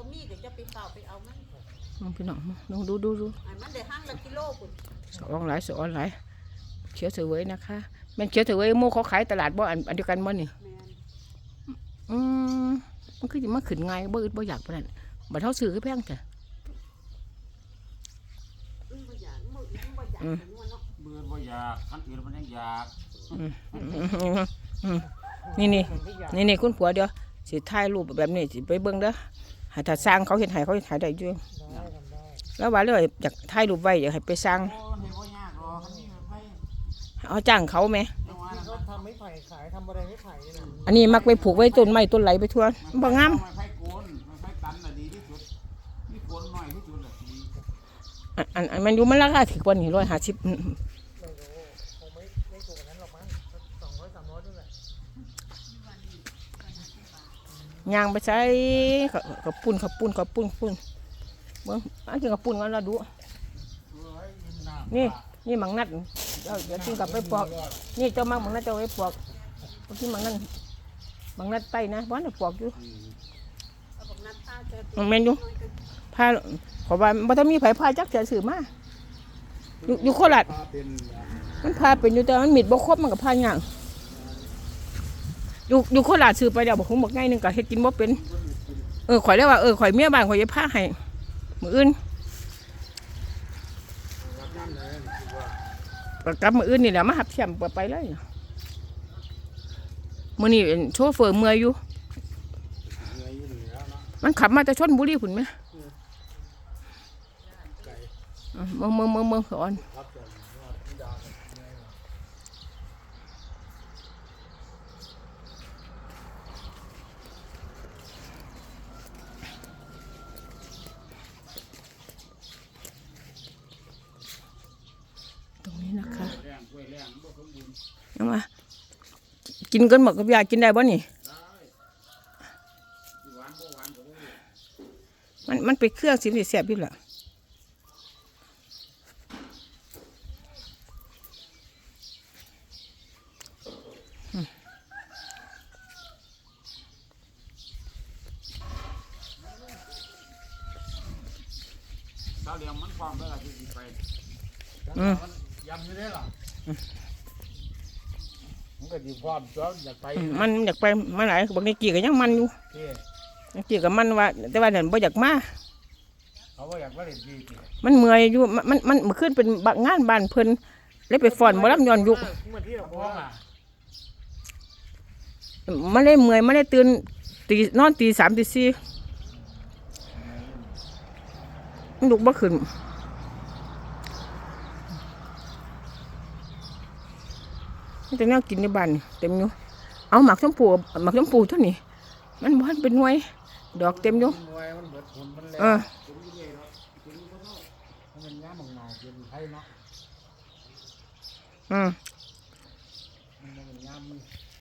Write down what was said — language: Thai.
บ่มีก็จะไปเฝ้าไปเอามันมองพี่น้องลองดูดูดูอันมันได้ห้างละกิโลพุ่นสะออนหลายสะออนหลายเขียวเสวยนะคะแม่นเขียวเสวยหมู่เขาขายตลาดบ่อันอันเดียวกันบ่นี่แม่นอืมมันคือสิมาขึ้นง่ายบ่อึดบ่อยากปานนั้นบัดเฮาซื้อคือแพงจ้ะอึ้งบ่อยากมื้ออึ้งบ่อยากอืมถึงว่าเนาะเบื่อบ่อยากคันอื่นมันยังอยากอืมอืมอืมนี่นี่นี่นี่คุณผัวเดี๋ยวสิถ่ายรูปแบบนี้สิไปเบิ่งเด้อ ให้ถ้าสร้างเขาเฮ็ดให้เขาเฮ็ดให้ได้อยู่แล้วว่าเลยอยากถ่ายรูปไว้อยากให้ไปสร้างโอ้เห็นบ่ยากหรอกคันนี้มันไปเอาจ้างเขาไหมจังหวะที่นั้นเขาทำไม้ไผ่ขายทำอะไรไม้ไผ่นี่นะอันนี้มักไปผูกไว้ต้นไม้ต้นไหลไปทั่วบ่งามไม้ไผ่โกนไม้ไผ่ตันน่ะดีที่สุดมีโกนหน่อยที่สุดแหละดีอันอันอันมันอยู่มันราคาถึกกว่านี่ร้อยห้าสิบ ไม่รู้คงไม่ไม่ถูกกว่านั้นหรอกมั้งสองร้อยสามร้อยนั่นแหละ ยางไปใช้กับกับปุ่นกับปุ่นกับปุ่นปุ่นเบิ่งอันนี้กับปุ่นกันละดู นี่นี่มังนัดเดี๋ยวเดี๋ยวทิ้งกับไปปอก นี่เจ้ามังมังนัดเจ้าไว้ปอกบางทีหมังนัดมังนัดไปนะบ้านน่ปอกอยู่เมันแม่นอยู่ผ้าขอว่าบ่ต้องมีไผผ้าจักเสียสื่อมาอยู่อยู่โคราชตาเป็นมันพาเป็นอยู่แต่มันมิดบ่ครบมันกับพาย่าง อยู่อยู่โคราชซื้อไปเดี๋ยวบอกคงบอกง่ายหนึงก็เฮ็ดกินบ่เป็น เออข่อยเลยกว่าเออข่อยเมียบ้านข่อยจะพาให้มื้ออื่นก็กลับมื้ออื่นนี่แหละมาหับเสียมไปเลยมื้อนี้โชเฟอร์เมื่อยอยู่เหนื่อยู่มันขับมาจากชนบุรีพุ่นไหมไก่อะเมืองเมืองเมืองเมืองสอน รับจนยอดที่ดาวเนี่ย ตรงนี้นะคะ แรงกล้วยแรง บ่สมากินกันหมดกับยากินได้บ่นี่สิหวานบ่มันมันเป็นเครื่องสิสิแซ่บอยู่ล่ะตาเลียมมันความได้ล่ะที่ไปอืมยำไม่ได้หรอ ก็ดีพร้อมจ้อยากไปอืมมันอยากไปมาหลายบางทีกี่ก็ยังมันอยู่ที่บางทีก็มันว่า แต่ว่านั่นบ่อยากมา เขาว่าอยากมาเล่นดีที่มันเมื่อยอยู่มันมันมันเมื่อคืนเป็นบะงานบ้านเพิ่นเลยไปฟ้อนบ่รับย้อนยุคเมื่อที่เราบอกอะมาเลยเมื่อยมาเลยตื่นตีนอนตีสามตีสี่มันลุกบ่ขึ้น นี่แต่แนวกินในบ้านนี่เต็มอยู่เอาหมักชมพูหมักชมพูเท่านี้มันบ้านเป็นหน่วย ดอกเต็มอยู่มวยมันเบิดผลมันแรงเออมันเป็นย่ามองนายเป็นไทยเนาะอืม